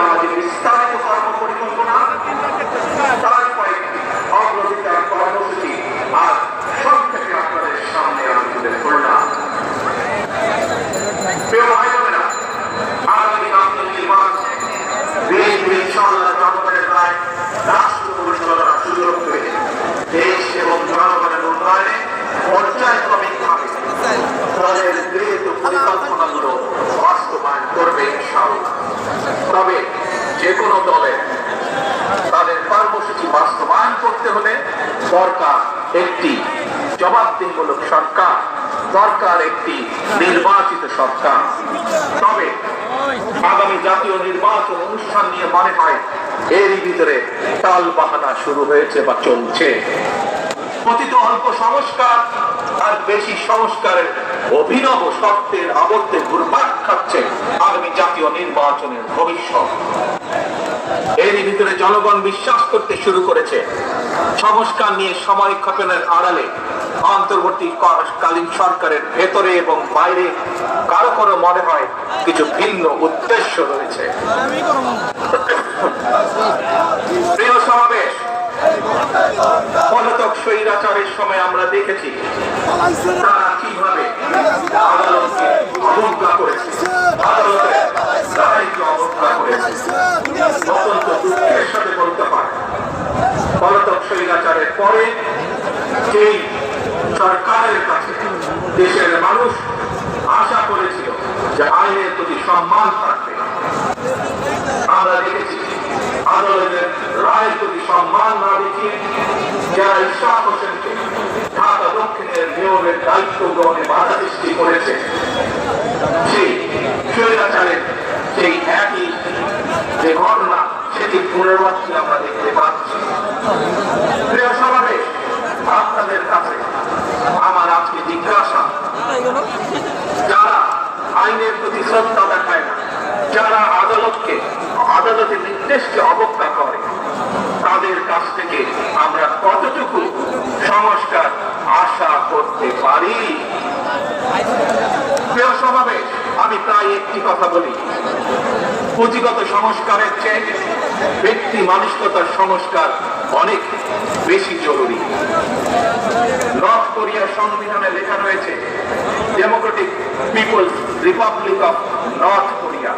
autoridade. তবে যে কোনো দলের তাদের কর্মসূচি বাস্তবায়ন করতে হলে সরকার একটি জবাবদিহিমূলক সরকার সরকার একটি নির্বাচিত সরকার। তবে আগামী জাতীয় নির্বাচন অনুষ্ঠান নিয়ে মনে হয়, এরই ভিতরে তাল বাহানা শুরু হয়েছে বা চলছে। পতিত অল্প সংস্কার, আর বেশি সংস্কারের অভিনব শর্তের আবদ্ধে ঘুরপাক খাচ্ছে আগামী জাতীয় নির্বাচনের ভবিষ্যৎ। এরই ভিতরে জনগণ বিশ্বাস করতে শুরু করেছে। সংস্কার নিয়ে সময় ক্ষেপণের আড়ালে অন্তর্বর্তীকালীন সরকারের ভেতরে এবং বাইরে কারও কারও মনে হয় কিছু ভিন্ন উদ্দেশ্য রয়েছে। স্বৈরাচারের সময় আমরা দেখেছি তারা কীভাবে অবজ্ঞা করেছে। পরে। সরকারের কাছে দেশের মানুষ আশা করেছিল যে আইনের প্রতি সম্মান থাকবে। আমরা দেখেছি আদালতের রায়ের প্রতি সম্মান না দেখিয়ে যারা ইশাক ঢাকা দক্ষিণের মেয়রের দায়িত্ব গ্রহণে বাধা সৃষ্টি করেছে সেই একই যে ঘটনা সেটি পুনরাবৃত্তি আমরা দেখতে পাচ্ছি প্রিয় সমাবেশ আপনাদের কাছে আমার আজকে জিজ্ঞাসা যারা আইনের প্রতি শ্রদ্ধা দেখায় না যারা আদালতকে আদালতের নির্দেশকে অবজ্ঞা করে তাদের কাছ থেকে আমরা কতটুকু সংস্কার আশা করতে পারি? আমি প্রায় একটি কথা বলি। পুঁজিগত সংস্কারের চেয়ে ব্যক্তি মানসিকতার সংস্কার অনেক বেশি জরুরি। নর্থ কোরিয়ার সংবিধানে লেখা রয়েছে Democratic People's Republic of North Korea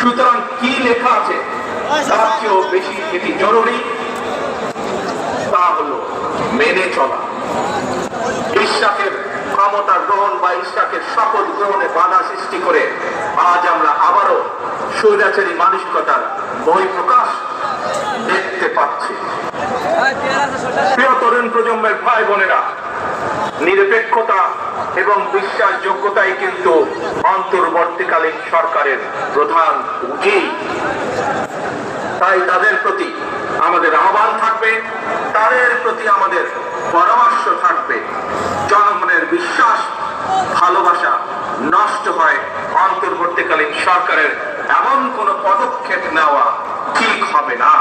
সুতরাং কি লেখা আছে তার চেয়েও বেশি এটি জরুরি, তা হলো মেনে চলা। ইশাকের ক্ষমতা গ্রহণ বা ইশাকের শপথ গ্রহণে বাধা সৃষ্টি করে আজ আমরা আবারও স্বৈরাচারী মানসিকতার বহিঃপ্রকাশ দেখতে পাচ্ছি। প্রিয় তরুণ প্রজন্মের ভাই বোনেরা, নিরপেক্ষতা এবং বিশ্বাসযোগ্যতাই কিন্তু অন্তর্বর্তীকালীন সরকারের প্রধান উঠি তাই তাদের প্রতি আমাদের আহ্বান থাকবে, তাদের প্রতি আমাদের পরামর্শ থাকবে। জনগণের বিশ্বাস, ভালোবাসা নষ্ট হয় অন্তর্বর্তীকালীন সরকারের এমন কোনো পদক্ষেপ নেওয়া ঠিক হবে না।